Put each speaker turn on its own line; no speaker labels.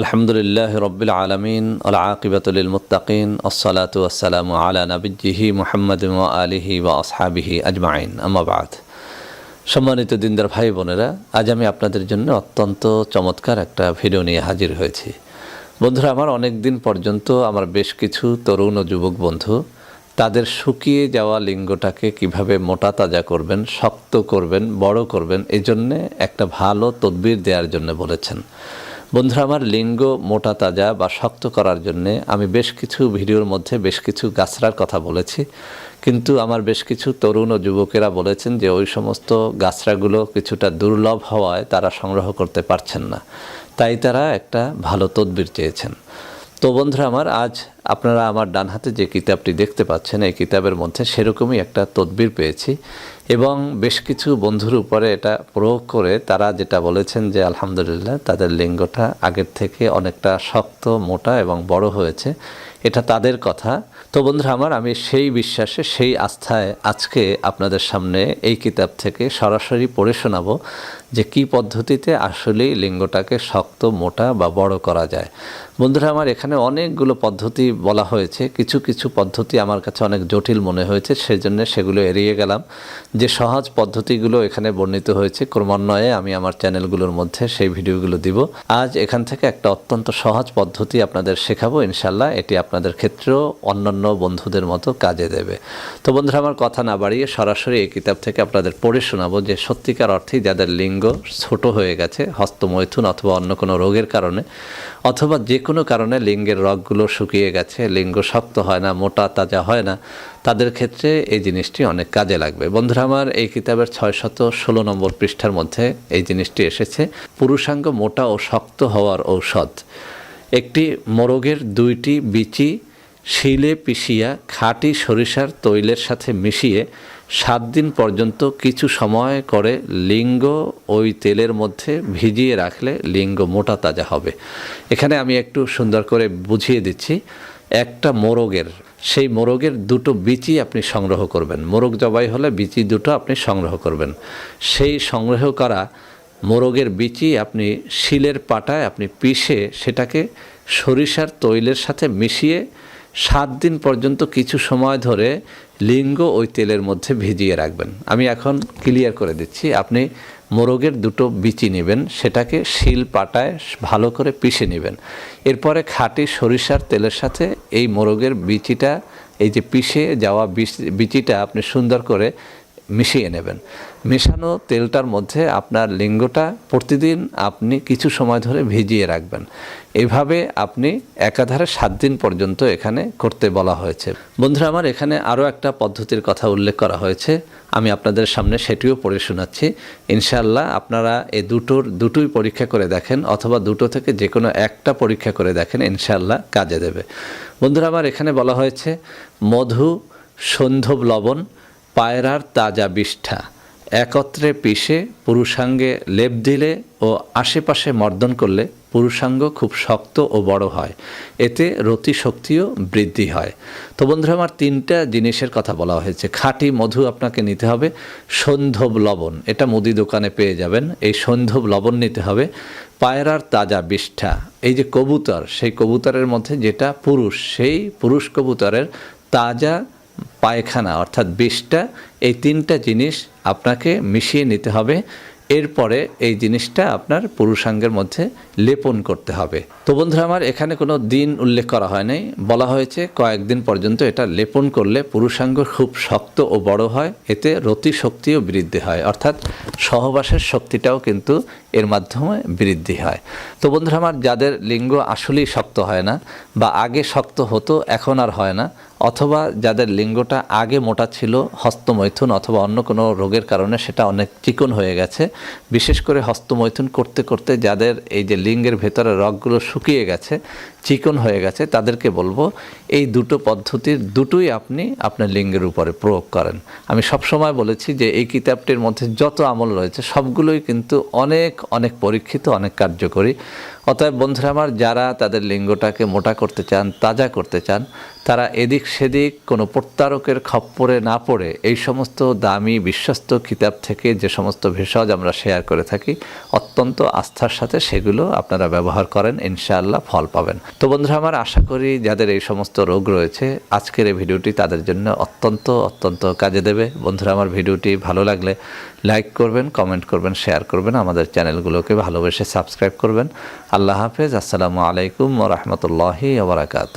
আলহামদুলিল্লাহ রবিল আলমিন আকিবাতুল মুতাকিন আলা নবিজিহি মোহাম্মদ আলিহি ওয়া আসহাবিহি আজমাইন। আমাবাদ সম্মানিত দিনদার ভাই বোনেরা, আজ আমি আপনাদের জন্য অত্যন্ত চমৎকার একটা ভিডিও নিয়ে হাজির হয়েছি। বন্ধুরা, আমার অনেক দিন পর্যন্ত আমার বেশ কিছু তরুণ ও যুবক বন্ধু, তাদের শুকিয়ে যাওয়া লিঙ্গটাকে কীভাবে মোটা তাজা করবেন, শক্ত করবেন, বড় করবেন, এজন্যে একটা ভালো তদবির দেওয়ার জন্য বলেছেন। বন্ধুরা, আমার লিঙ্গ মোটা তাজা বা শক্ত করার জন্যে আমি বেশ কিছু ভিডিওর মধ্যে বেশ কিছু গাছড়ার কথা বলেছি। কিন্তু আমার বেশ কিছু তরুণ ও যুবকেরা বলেছেন যে, ওই সমস্ত গাছড়াগুলো কিছুটা দুর্লভ হওয়ায় তারা সংগ্রহ করতে পারছেন না। তাই তারা একটা ভালো তদবির চেয়েছেন। তো বন্ধুরা, আমার আজ আপনারা আমার ডান হাতে যে কিতাবটি দেখতে পাচ্ছেন, এই কিতাবের মধ্যে সেরকমই একটা তদবির পেয়েছি। এবং বেশ কিছু বন্ধুর উপরে এটা প্রয়োগ করে তারা যেটা বলেছেন যে, আলহামদুলিল্লাহ, তাদের লিঙ্গটা আগের থেকে অনেকটা শক্ত, মোটা এবং বড় হয়েছে। এটা তাদের কথা। তো বন্ধুরা আমার, আমি সেই বিশ্বাসে, সেই আস্থায় আজকে আপনাদের সামনে এই কিতাব থেকে সরাসরি পড়ে শোনাবো যে কি পদ্ধতিতে আসলেই লিঙ্গটাকে শক্ত, মোটা বা বড় করা যায়। বন্ধুরা আমার, এখানে অনেকগুলো পদ্ধতি বলা হয়েছে। কিছু কিছু পদ্ধতি আমার কাছে অনেক জটিল মনে হয়েছে, সেজন্য সেগুলো এড়িয়ে গেলাম। যে সহজ পদ্ধতিগুলো এখানে বর্ণিত হয়েছে, ক্রমান্বয়ে আমি আমার চ্যানেলগুলোর মধ্যে সেই ভিডিওগুলো দিব। আজ এখান থেকে একটা অত্যন্ত সহজ পদ্ধতি আপনাদের শেখাবো ইনশাল্লাহ এটি আপনাদের ক্ষেত্রেও অন্যান্য বন্ধুদের মতো কাজে দেবে। তো বন্ধুরা, আমার কথা না বাড়িয়ে সরাসরি এই কিতাব থেকে আপনাদের পড়ে শোনাবো যে সত্যিকার অর্থেই যাদের লিঙ্গ ছোট হয়ে গেছে, হস্তমৈথুন অথবা অন্য কোনো রোগের কারণে, অথবা যে কোনো কারণে লিঙ্গের রগগুলো শুকিয়ে গেছে, লিঙ্গ শক্ত হয় না, মোটা তাজা হয় না, তাদের ক্ষেত্রে এই জিনিসটি অনেক কাজে লাগবে। বন্ধুরা, আমার এই কিতাবের ছয় শত ষোলো নম্বর পৃষ্ঠার মধ্যে এই জিনিসটি এসেছে, পুরুষাঙ্গ মোটা ও শক্ত হওয়ার ঔষধ। একটি মোরগের দুইটি বিচি শিলে পিষিয়া খাঁটি সরিষার তৈলের সাথে মিশিয়ে সাত দিন পর্যন্ত কিছু সময় করে লিঙ্গ ওই তেলের মধ্যে ভিজিয়ে রাখলে লিঙ্গ মোটা তাজা হবে। এখানে আমি একটু সুন্দর করে বুঝিয়ে দিচ্ছি, একটা মোরগের, সেই মোরগের দুটো বিচি আপনি সংগ্রহ করবেন। মোরগ জবাই হলে বিচি দুটো আপনি সংগ্রহ করবেন। সেই সংগ্রহ করা মোরগের বিচি আপনি শিলের পাটায় আপনি পিষে সেটাকে সরিষার তৈলের সাথে মিশিয়ে সাত দিন পর্যন্ত কিছু সময় ধরে লিঙ্গ ওই তেলের মধ্যে ভিজিয়ে রাখবেন। আমি এখন ক্লিয়ার করে দিচ্ছি, আপনি মোরগের দুটো বিচি নেবেন, সেটাকে শিল পাটায় ভালো করে পিষে নেবেন। এরপরে খাঁটি সরিষার তেলের সাথে এই মোরগের বিচিটা, এই যে পিষে যাওয়া বিচিটা আপনি সুন্দর করে মিশিয়ে নেবেন। মেশানো তেলটার মধ্যে আপনার লিঙ্গটা প্রতিদিন আপনি কিছু সময় ধরে ভিজিয়ে রাখবেন। এইভাবে আপনি একাধারে সাত দিন পর্যন্ত এখানে করতে বলা হয়েছে। বন্ধুরা, আমার এখানে আরও একটা পদ্ধতির কথা উল্লেখ করা হয়েছে। আমি আপনাদের সামনে সেটিও পড়ে শোনাচ্ছি। ইনশাল্লাহ আপনারা এ দুটোর, দুটোই পরীক্ষা করে দেখেন অথবা দুটো থেকে যে কোনো একটা পরীক্ষা করে দেখেন ইনশাল্লাহ কাজে দেবে। বন্ধুরা, আমার এখানে বলা হয়েছে, মধু সন্ধব লবণ পায়রার তাজা বিষ্ঠা। একত্রে পিষে পুরুষাঙ্গে লেপ দিলে ও আশেপাশে মর্দন করলে পুরুষাঙ্গ খুব শক্ত ও বড় হয়। এতে রতি শক্তিও বৃদ্ধি হয়। তো বন্ধুরা, আমার তিনটা জিনিসের কথা বলা হয়েছে। খাঁটি মধু আপনাকে নিতে হবে, সন্ধব লবণ। এটা মুদি দোকানে পেয়ে যাবেন, এই সন্ধব লবণ নিতে হবে। পায়রার তাজা বিষ্ঠা। এই যে কবুতর, সেই কবুতরের মধ্যে যেটা পুরুষ, সেই পুরুষ কবুতরের তাজা পায়খানা, অর্থাৎ বিষটা, এই তিনটা জিনিস আপনাকে মিশিয়ে নিতে হবে। এরপরে এই জিনিসটা আপনার পুরুষাঙ্গের মধ্যে লেপন করতে হবে। তো বন্ধুরা আমার, এখানে কোনো দিন উল্লেখ করা হয় নাই। বলা হয়েছে কয়েকদিন পর্যন্ত এটা লেপন করলে পুরুষাঙ্গ খুব শক্ত ও বড় হয়, এতে রতি শক্তিও বৃদ্ধি হয়। অর্থাৎ সহবাসের শক্তিটাও কিন্তু এর মাধ্যমে বৃদ্ধি হয়। তো বন্ধুরা আমার, যাদের লিঙ্গ আসলেই শক্ত হয় না বা আগে শক্ত হতো, এখন আর হয় না অথবা যাদের লিঙ্গটা আগে মোটা ছিল, হস্তমৈথুন অথবা অন্য কোনো রোগের কারণে সেটা অনেক চিকন হয়ে গেছে। বিশেষ করে হস্তমৈথুন করতে করতে যাদের এই যে লিঙ্গের ভেতরে রগগুলো শুকিয়ে গেছে চিকন হয়ে গেছে, তাদেরকে বলব এই দুটো পদ্ধতির দুটোই আপনি আপনার লিঙ্গের উপরে প্রয়োগ করেন। আমি সবসময় বলেছি যে এই কিতাবটির মধ্যে যত আমল রয়েছে, সবগুলোই কিন্তু অনেক অনেক পরীক্ষিত, অনেক কার্যকরী। অতএব বন্ধুরা আমার, যারা তাদের লিঙ্গটাকে মোটা করতে চান, তাজা করতে চান, তারা এদিক সেদিক কোনো প্রত্যারকের খপ্পরে না পড়ে এই সমস্ত দামি, বিশ্বস্ত কিতাব থেকে যে সমস্ত ভেষজ আমরা শেয়ার করে থাকি, অত্যন্ত আস্থার সাথে সেগুলো আপনারা ব্যবহার করেন, ইনশাআল্লাহ ফল পাবেন। তো বন্ধুরা, আমার আশা করি যাদের এই সমস্ত রোগ রয়েছে, আজকের এই ভিডিওটি তাদের জন্য অত্যন্ত অত্যন্ত কাজে দেবে। বন্ধুরা, আমার ভিডিওটি ভালো লাগলে লাইক করবেন, কমেন্ট করবেন, শেয়ার করবেন, আমাদের চ্যানেলগুলোকে ভালোবেসে সাবস্ক্রাইব করবেন। আল্লাহ হাফেজ, আসসালামু আলাইকুম রহমতুল্লাহি ওবরাকাত